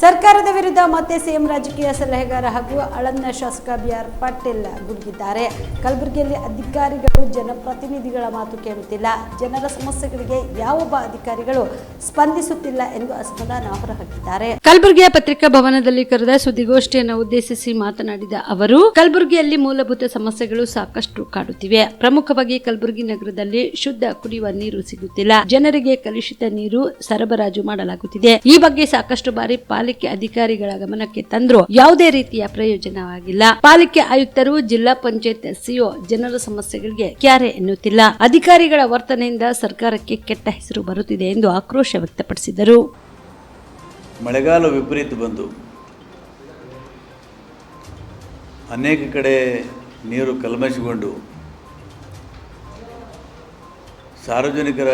ಸರ್ಕಾರದ ವಿರುದ್ಧ ಮತ್ತೆ ಸಿಎಂ ರಾಜಕೀಯ ಸಲಹೆಗಾರ ಹಾಗೂ ಅಳನ್ನ ಶಾಸಕ ಬಿ ಆರ್ ಪಾಟೀಲ್ ಗುಡುಗಿದ್ದಾರೆ. ಕಲಬುರಗಿಯಲ್ಲಿ ಅಧಿಕಾರಿಗಳು, ಜನಪ್ರತಿನಿಧಿಗಳ ಮಾತು ಕೇಳುತ್ತಿಲ್ಲ. ಜನರ ಸಮಸ್ಯೆಗಳಿಗೆ ಯಾವೊಬ್ಬ ಅಧಿಕಾರಿಗಳು ಸ್ಪಂದಿಸುತ್ತಿಲ್ಲ ಎಂದು ಅಸಮಾಧಾನ ಹೊರಹಾಕಿದ್ದಾರೆ. ಕಲಬುರಗಿಯ ಪತ್ರಿಕಾ ಭವನದಲ್ಲಿ ಕರೆದ ಸುದ್ದಿಗೋಷ್ಠಿಯನ್ನು ಉದ್ದೇಶಿಸಿ ಮಾತನಾಡಿದ ಅವರು, ಕಲಬುರಗಿಯಲ್ಲಿ ಮೂಲಭೂತ ಸಮಸ್ಯೆಗಳು ಸಾಕಷ್ಟು ಕಾಡುತ್ತಿವೆ. ಪ್ರಮುಖವಾಗಿ ಕಲಬುರಗಿ ನಗರದಲ್ಲಿ ಶುದ್ಧ ಕುಡಿಯುವ ನೀರು ಸಿಗುತ್ತಿಲ್ಲ. ಜನರಿಗೆ ಕಲುಷಿತ ನೀರು ಸರಬರಾಜು ಮಾಡಲಾಗುತ್ತಿದೆ. ಈ ಬಗ್ಗೆ ಸಾಕಷ್ಟು ಬಾರಿ ಪಾಲಿಕೆ ಅಧಿಕಾರಿಗಳ ಗಮನಕ್ಕೆ ತಂದರೂ ಯಾವುದೇ ರೀತಿಯ ಪ್ರಯೋಜನವಾಗಿಲ್ಲ. ಪಾಲಿಕೆ ಆಯುಕ್ತರು, ಜಿಲ್ಲಾ ಪಂಚಾಯತ್ ಸಿಒ ಜನರ ಸಮಸ್ಯೆಗಳಿಗೆ ಕ್ಯಾರೆ ಎನ್ನುತ್ತಿಲ್ಲ. ಅಧಿಕಾರಿಗಳ ವರ್ತನೆಯಿಂದ ಸರ್ಕಾರಕ್ಕೆ ಕೆಟ್ಟ ಹೆಸರು ಬರುತ್ತಿದೆ ಎಂದು ಆಕ್ರೋಶ ವ್ಯಕ್ತಪಡಿಸಿದರು. ಮಳೆಗಾಲ ವಿಪರೀತ ಬಂದು ಅನೇಕ ಕಡೆ ನೀರು ಕಲ್ಮಶಗೊಂಡು ಸಾರ್ವಜನಿಕರ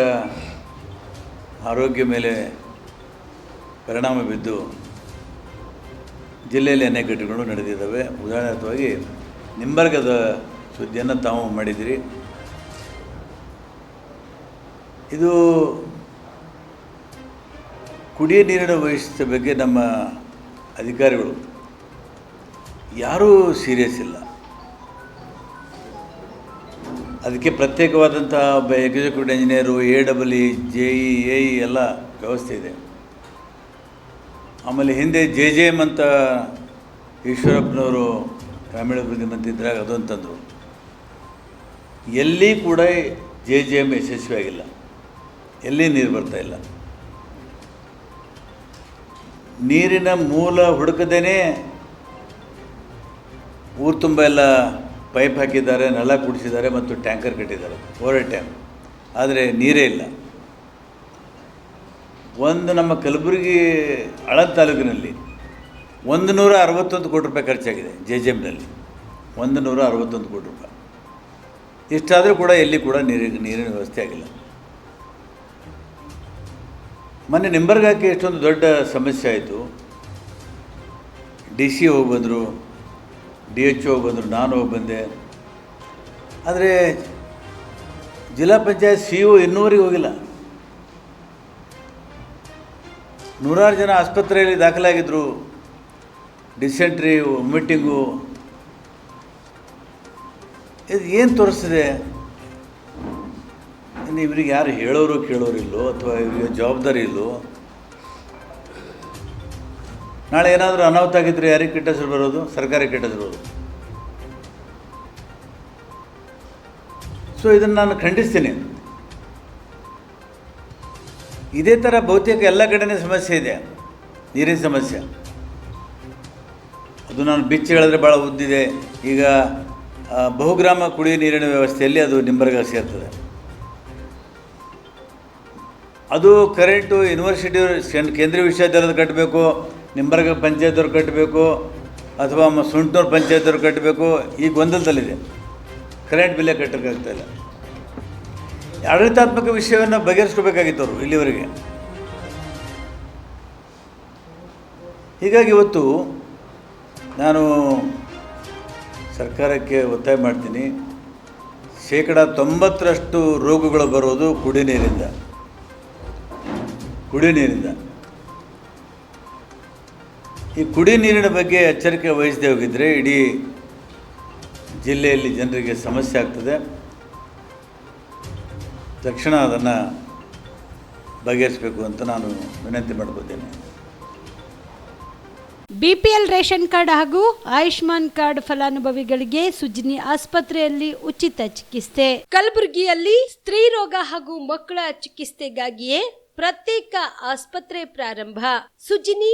ಆರೋಗ್ಯ ಮೇಲೆ ಪರಿಣಾಮ ಬಿದ್ದು ಜಿಲ್ಲೆಯಲ್ಲಿ ಅನೇಕ ಘಟನೆಗಳು ನಡೆದಿದ್ದಾವೆ. ಉದಾಹರಣಾರ್ಥವಾಗಿ ನಿಂಬರ್ಗದ ಸುದ್ದಿಯನ್ನು ತಾವು ಮಾಡಿದಿರಿ ಇದು ಕುಡಿಯ ನೀರಿನ ವಹಿಸಿದ ಬಗ್ಗೆ ನಮ್ಮ ಅಧಿಕಾರಿಗಳು ಯಾರೂ ಸೀರಿಯಸ್ ಇಲ್ಲ. ಅದಕ್ಕೆ ಪ್ರತ್ಯೇಕವಾದಂಥ ಒಬ್ಬ executive engineer A double E J E A E ಎಲ್ಲ ವ್ಯವಸ್ಥೆ ಇದೆ. ಆಮೇಲೆ ಹಿಂದೆ ಜೆ ಜೆ ಎಂ ಅಂತ ಈಶ್ವರಪ್ಪನವರು ಗ್ರಾಮೀಣಾಭಿವೃದ್ಧಿ ಮಂತ್ರಿ ಇದ್ದಾಗ ಅದು ಅಂತಂದರು. ಎಲ್ಲಿ ಕೂಡ ಜೆ ಜೆ ಎಂ ಯಶಸ್ವಿಯಾಗಿಲ್ಲ ಎಲ್ಲಿ ನೀರು ಬರ್ತಾ ಇಲ್ಲ. ನೀರಿನ ಮೂಲ ಹುಡುಕದೇನೆ ಊರು ತುಂಬ ಎಲ್ಲ ಪೈಪ್ ಹಾಕಿದ್ದಾರೆ ನೆಲ ಕುಡಿಸಿದ್ದಾರೆ ಮತ್ತು ಟ್ಯಾಂಕರ್ ಕಟ್ಟಿದ್ದಾರೆ. ಓವರ್ ಟ್ಯಾಂಕ್ ಆದರೆ ನೀರೇ ಇಲ್ಲ. ಒಂದು ನಮ್ಮ ಕಲಬುರಗಿ ಹಳದ ತಾಲೂಕಿನಲ್ಲಿ ಒಂದು ನೂರ ಅರವತ್ತೊಂದು ಕೋಟಿ ರೂಪಾಯಿ ಖರ್ಚಾಗಿದೆ ಜೆ ಜೆ ಎಮ್ನಲ್ಲಿ ಒಂದು ನೂರ ಅರವತ್ತೊಂದು ಕೋಟಿ ರೂಪಾಯಿ. ಇಷ್ಟಾದರೂ ಕೂಡ ಎಲ್ಲಿ ಕೂಡ ನೀರಿನ ನೀರಿನ ವ್ಯವಸ್ಥೆ ಆಗಿಲ್ಲ. ಮೊನ್ನೆ ನಿಂಬರ್ಗಾಕಿ ಎಷ್ಟೊಂದು ದೊಡ್ಡ ಸಮಸ್ಯೆ ಆಯಿತು. ಡಿ ಸಿ ಹೋಗಿ ಬಂದರು, ಡಿ ಎಚ್ ಹೋಗಿ ಬಂದರು, ನಾನು ಹೋಗಿ ಬಂದೆ. ಆದರೆ ಜಿಲ್ಲಾ ಪಂಚಾಯತ್ ಸಿ ಒ ಇನ್ನೂವರೆಗೆ ಹೋಗಿಲ್ಲ. ನೂರಾರು ಜನ ಆಸ್ಪತ್ರೆಯಲ್ಲಿ ದಾಖಲಾಗಿದ್ದರು ಡಿಸೆಂಟ್ರಿ ಮೀಟಿಂಗು ಇದು ಏನು ತೋರಿಸ್ತಿದೆ? ಇವ್ರಿಗೆ ಯಾರು ಹೇಳೋರು ಕೇಳೋರು ಇಲ್ಲೋ ಅಥವಾ ಇವರಿಗೆ ಜವಾಬ್ದಾರಿ ಇಲ್ಲೋ? ನಾಳೆ ಏನಾದರೂ ಅನಾಹುತ ಆಗಿದ್ರೆ ಯಾರಿಗೆ ಕೆಟ್ಟ ಹೆಸರು ಬರೋದು? ಸರ್ಕಾರಕ್ಕೆ ಕೆಟ್ಟ ಹೆಸರು ಬರೋದು? ಸೊ ಇದನ್ನು ನಾನು ಖಂಡಿಸ್ತೀನಿ. ಇದೇ ಥರ ಬಹುತೇಕ ಎಲ್ಲ ಕಡೆನೇ ಸಮಸ್ಯೆ ಇದೆ, ನೀರಿನ ಸಮಸ್ಯೆ. ಅದು ನಾನು ಬಿಚ್ಚಿ ಹೇಳಿದ್ರೆ ಭಾಳ ಉದ್ದಿದೆ. ಈಗ ಬಹುಗ್ರಾಮ ಕುಡಿಯುವ ನೀರಿನ ವ್ಯವಸ್ಥೆಯಲ್ಲಿ ಅದು ನಿಂಬರ್ಗ ಸೇರ್ತದೆ. ಅದು ಕರೆಂಟು ಯೂನಿವರ್ಸಿಟಿ ಕೇಂದ್ರೀಯ ವಿಶ್ವವಿದ್ಯಾಲಯದ ಕಟ್ಟಬೇಕು, ನಿಂಬರ್ಗ ಪಂಚಾಯತ್ರು ಕಟ್ಟಬೇಕು, ಅಥವಾ ಸುಂಟೂರು ಪಂಚಾಯತ್ರು ಕಟ್ಟಬೇಕು ಈ ಗೊಂದಲದಲ್ಲಿದೆ. ಕರೆಂಟ್ ಬಿಲ್ಲೇ ಕಟ್ಟೋಕ್ಕಾಗ್ತಾ ಇಲ್ಲ. ಆಡಳಿತಾತ್ಮಕ ವಿಷಯವನ್ನು ಬಗೆಹರಿಸ್ಕೋಬೇಕಾಗಿತ್ತು ಅವರು ಇಲ್ಲಿವರೆಗೆ. ಹೀಗಾಗಿ ಇವತ್ತು ನಾನು ಸರ್ಕಾರಕ್ಕೆ ಒತ್ತಾಯ ಮಾಡ್ತೀನಿ. ಶೇಕಡ ತೊಂಬತ್ತರಷ್ಟು ರೋಗಗಳು ಬರೋದು ಕುಡಿ ನೀರಿಂದ. ಕುಡಿ ನೀರಿಂದ. ಈ ಕುಡಿ ನೀರಿನ ಬಗ್ಗೆ ಎಚ್ಚರಿಕೆ ವಹಿಸದೆ ಹೋಗಿದ್ದರೆ ಇಡೀ ಜಿಲ್ಲೆಯಲ್ಲಿ ಜನರಿಗೆ ಸಮಸ್ಯೆ ಆಗ್ತದೆ. ತಕ್ಷಣ ಅದನ್ನು ಬಗೆಹರಿಸಬೇಕು ಅಂತ ನಾನು ವಿನಂತಿ ಮಾಡ್ಕೋತೇನೆ ಬಿಪಿಎಲ್ ರೇಷನ್ ಕಾರ್ಡ್ ಹಾಗೂ ಆಯುಷ್ಮಾನ್ ಕಾರ್ಡ್ ಫಲಾನುಭವಿಗಳಿಗೆ ಸುಜಿನಿ ಆಸ್ಪತ್ರೆಯಲ್ಲಿ ಉಚಿತ ಚಿಕಿತ್ಸೆ. ಕಲಬುರಗಿಯಲ್ಲಿ ಸ್ತ್ರೀ ರೋಗ ಹಾಗೂ ಮಕ್ಕಳ ಚಿಕಿತ್ಸೆಗಾಗಿಯೇ ಪ್ರತ್ಯೇಕ ಆಸ್ಪತ್ರೆ ಪ್ರಾರಂಭ. ಸುಜಿನಿ